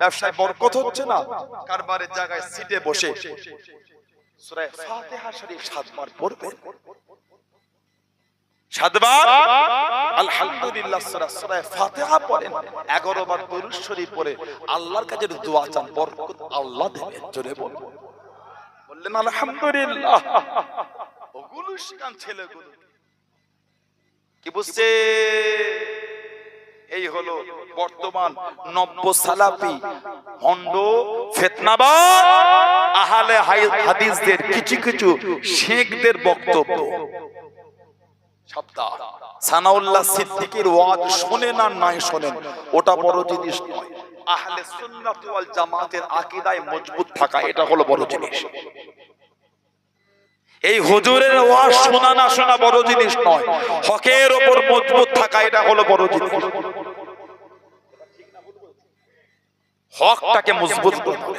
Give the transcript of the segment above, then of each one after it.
ব্যবসায় বরকত হচ্ছে না। কারবারের জায়গায় সিটে বসে। আলহামদুলিল্লাহ সূরা সূরা ফাতিহা পড়েন। 11 বার দরুদ শরীফ পড়ে আল্লাহর দোয়া আল্লাহ কি বুঝছে? এই হলো বর্তমান নব্য সালাফি। হন্ড ফেতনাবাদ আহলে হাদিসদের কিছু কিছু শেখদের বক্তব্য। সানাউল্লাহ ওয়াজ নাই শোনেন, ওটা বড় জিনিস নয়। আহলে সুন্নাত ওয়াল জামাতের আকীদায় মজবুত থাকা, এটা হলো বড় জিনিস। এই হুজুরের ওয়াজ শোনা না শোনা বড় জিনিস নয়। হকের ওপর মজবুত থাকা, এটা হলো বড় জিনিস। হকটাকে মজবুত করতে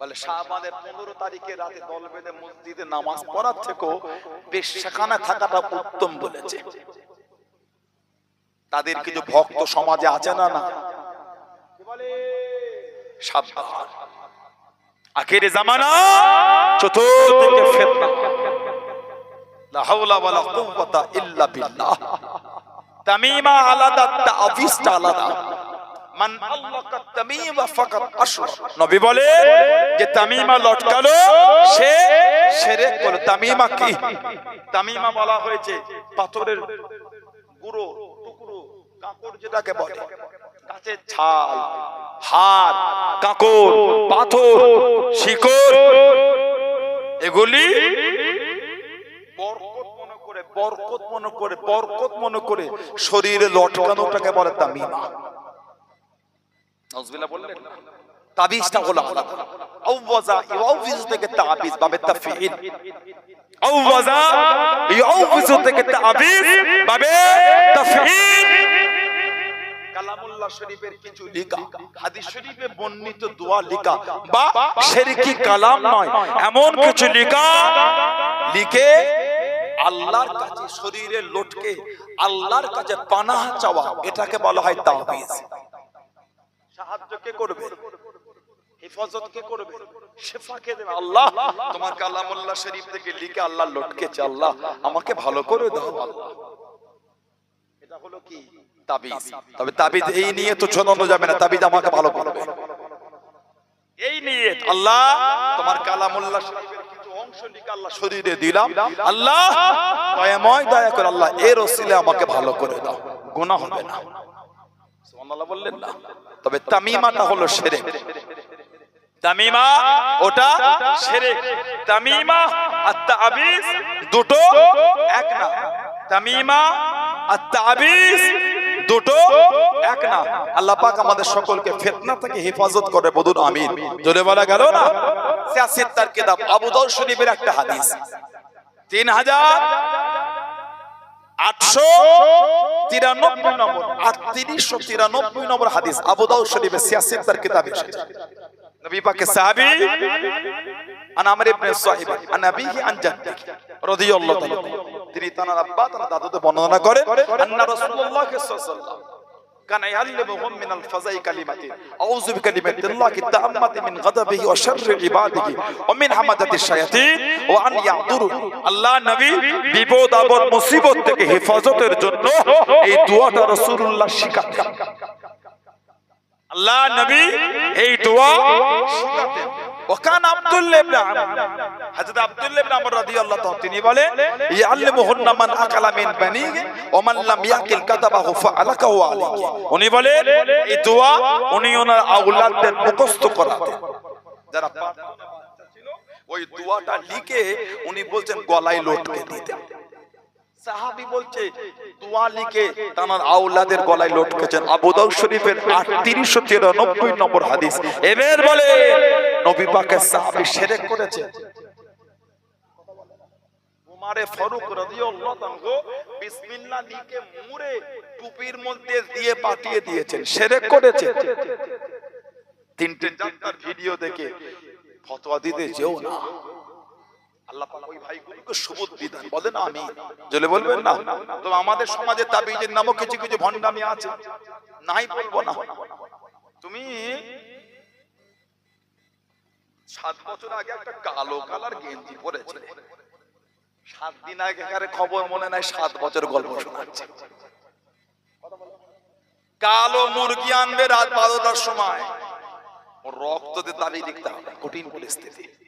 বলে শাহবানের পনেরো তারিখে রাতে দল বেঁধে মসজিদে নামাজ পড়ার থেকেও বেশ সেখানে থাকাটা উত্তম বলেছে। তাদের কিছু ভক্ত সমাজে আছে না না? আখের জামানা বিল্লাহ। তামিমা আলাদা আলাদা। মান আল্লাকা তামিমা ফাকাত আশরাক নবী বলে যে তামিমা লটকালো সে শিরক করল। তামিমা কি? তামিমা বলা হয়েছে পাথরের গুঁড়ো টুকরো কাঁকড় যেটাকে বলে। গাছের ছাল হাড় কাঁকড় পাথর শিকড় এগুলি বরকত মনে করে বরকত মনে করে বরকত মনে করে শরীরে লটকানোটাকে বলে তামিমা। বললেন, তাবিজটা হলো আলাদা আউওয়াজা থেকে তাবিজ বাবে আউওয়াজা থেকে তাবিজ বাবে কালামুল্লাহ শরীফের কিছু হাদিস শরীফে বর্ণিত দোয়া লেখা, বা কালাম নয়, এমন কিছু লেখা, লিখে আল্লাহর কাছে শরীরে লটকে, আল্লাহর কাছে পানাহ চাওয়া, এটাকে বলা হয় তাবিজ। সাহায্য কে করবে? হেফাজত কে করবে? শেফা কে দেবে? আল্লাহ তোমার কালামুল্লাহ শরীফ থেকে লিখে আল্লাহ লটকেছে আল্লাহ আমাকে ভালো করে দাও আল্লাহ। এটা হলো কি? তাবিজ। তবে তাবিজ এই নিয়ে তো ছোটানো যাবে না তাবিজ আমাকে ভালো করবে। এই নিয়ে আল্লাহ তোমার কালামুল্লাহ শরীফের কিছু অংশ লিখে আল্লাহ শরীরে দিলাম। আল্লাহ দয়াময় দয়া করে আল্লাহ এর ওসিলে আমাকে ভালো করে দাও। গুনাহ হবে না। সুবহানাল্লাহ বললেন না। তবে তামিমাটা হলো শিরক তামিমা ওটা শিরক তামিমা আর তাবিজ দুটো এক না। তামিমা আর তাবিজ দুটো এক না। আল্লাহ পাক আমাদের সকলকে ফিতনা থেকে হেফাজত করে বলুন আমিন। জোরে বলা গেল না? সিয়াসিত তার কিতাব আবু দাউদ শরীফের একটা হাদিস। তিন হাজার আটশো তিরানব্বই নম্বর। আর আটত্রিশশো তিরানব্বই নম্বর হাদিস আবুদাউ শরীফের সিয়াসিত তার কিতাব এসেছে। সাহাবী আন আমর ইবনে সাহিব আন আবিহি আন জাদ্দি রাদিয়াল্লাহু তিনি তার আব্বা তার দাদুতে বর্ণনা করেন, আন্না রাসূলুল্লাহ সাল্লাল্লাহু আলাইহি ওয়াসাল্লাম كان يعلمهم من الفزع كلمات أعوذ بكلمات الله التامة من غضبه وشر عباده ومن حمدة الشياطين وأن يعذروا আল্লাহ নবী বিপদ আপদ মুসিবত থেকে হেফাজতের জন্য এই দোয়াটা রাসূলুল্লাহ শিখাতেন আল্লাহ নবী এই দোয়া শিখাতেন ওকান আব্দুল্লাহ ইবনে আমর হযরত আব্দুল্লাহ ইবনে আমর তিনি বলেন ইয়াল্লিমুহুন্না মান আকালা মিন বানি ওয়া উনি বলেন, এই দোয়া উনি ওনার আওলাদদের মুখস্থ করাতেন। যারা ওই দোয়াটা লিখে উনি বলছেন, গলায় লটকে দিতেন। সাহাবি বলছে, দোয়া লিখে তানার আওলাদের গলায় লটকেছেন। আবু দাউদ শরীফের 3893 নম্বর হাদিস। এবার বলে, নবী পাকের সাহাবী শিরক করেছে। উমারে ফারুক রাদিয়াল্লাহু তাআলা বিসমিল্লাহ লিখে মুড়ে টুপির মধ্যে দিয়ে পাঠিয়ে দিয়েছেন। শিরক করেছে। তিনটে চারটার ভিডিও দেখে ফতোয়া দিতে যেও না। সাত দিন খবর মনে নাই সাত বছর গল্প শোনাচ্ছে। কালো মুরগি আনবে রাত বারোটার সময়। রক্ততে তাবিজ লিখতে হবে কঠিন পরিস্থিতি।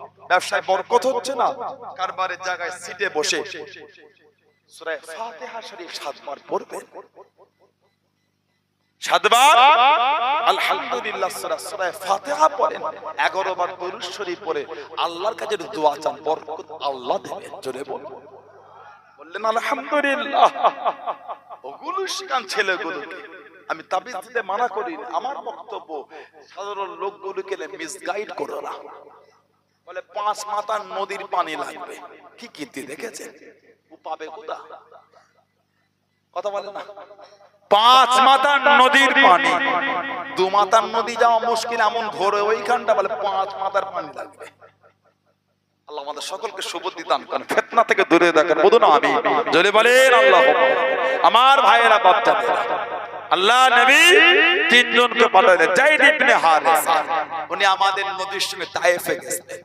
ব্যবসায় বরকত হচ্ছে না। কারবারের জায়গায় সিটে বসে। সূরা ফাতিহা শরীফ সাতবার পড়বেন। সাতবার? আলহামদুলিল্লাহ সূরা সূরা ফাতিহা পড়েন। 11 বার দরুদ শরীফ পড়ে আল্লাহর কাছে দোয়া চান, বরকত আল্লাহ দেবে জোরে বলুন। বললেন, আলহামদুলিল্লাহ। ওগুলো শিখান ছেলেগুলোকে আমি তাবিজ দিতে মানা করি। আমার বক্তব্য সাধারণ লোকগুলোকে মিসগাইড করো না। বলে, পাঁচ মাথার নদীর পানি লাগবে। কি কীর্তি দেখেছেন? ও পাবে কোথা? কথা বলে না। পাঁচ মাথার নদীর পানি। দু মাথার নদী যাওয়া মুশকিল, এমন ঘোরে ওইখানটা বলে, পাঁচ মাথার পানি লাগবে। আল্লাহ আমাদের সকলকে সুবুদ্ধি দান করেন, ফেতনা থেকে দূরে বলুন আমি বলেন, আল্লাহ আমার ভাইয়েরা, বাচ্চাদেরা, আল্লাহ নবী তিনজনকে উনি আমাদের নদীর সঙ্গে তায়েফে গেছিলেন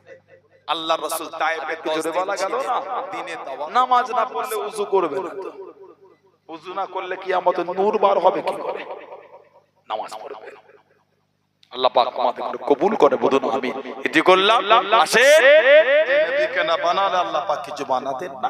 আল্লাহ রসুল তাইফে জোরে বলা গেল না? দিনে নামাজ না পড়লে উযু করবে না। উযু না করলে কি আমাদের নূর বার হবে কি? করে নামাজ পড়বে আল্লাহ পাক আমাদের কবুল করে বলুন আমি এটি করলাম আসেন। নবীকে না বানালে আল্লাহ পাক কিছু বানাতেন না।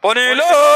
Ponelo.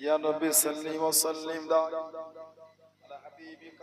يا نبي صلي وسلم. على حبيبك.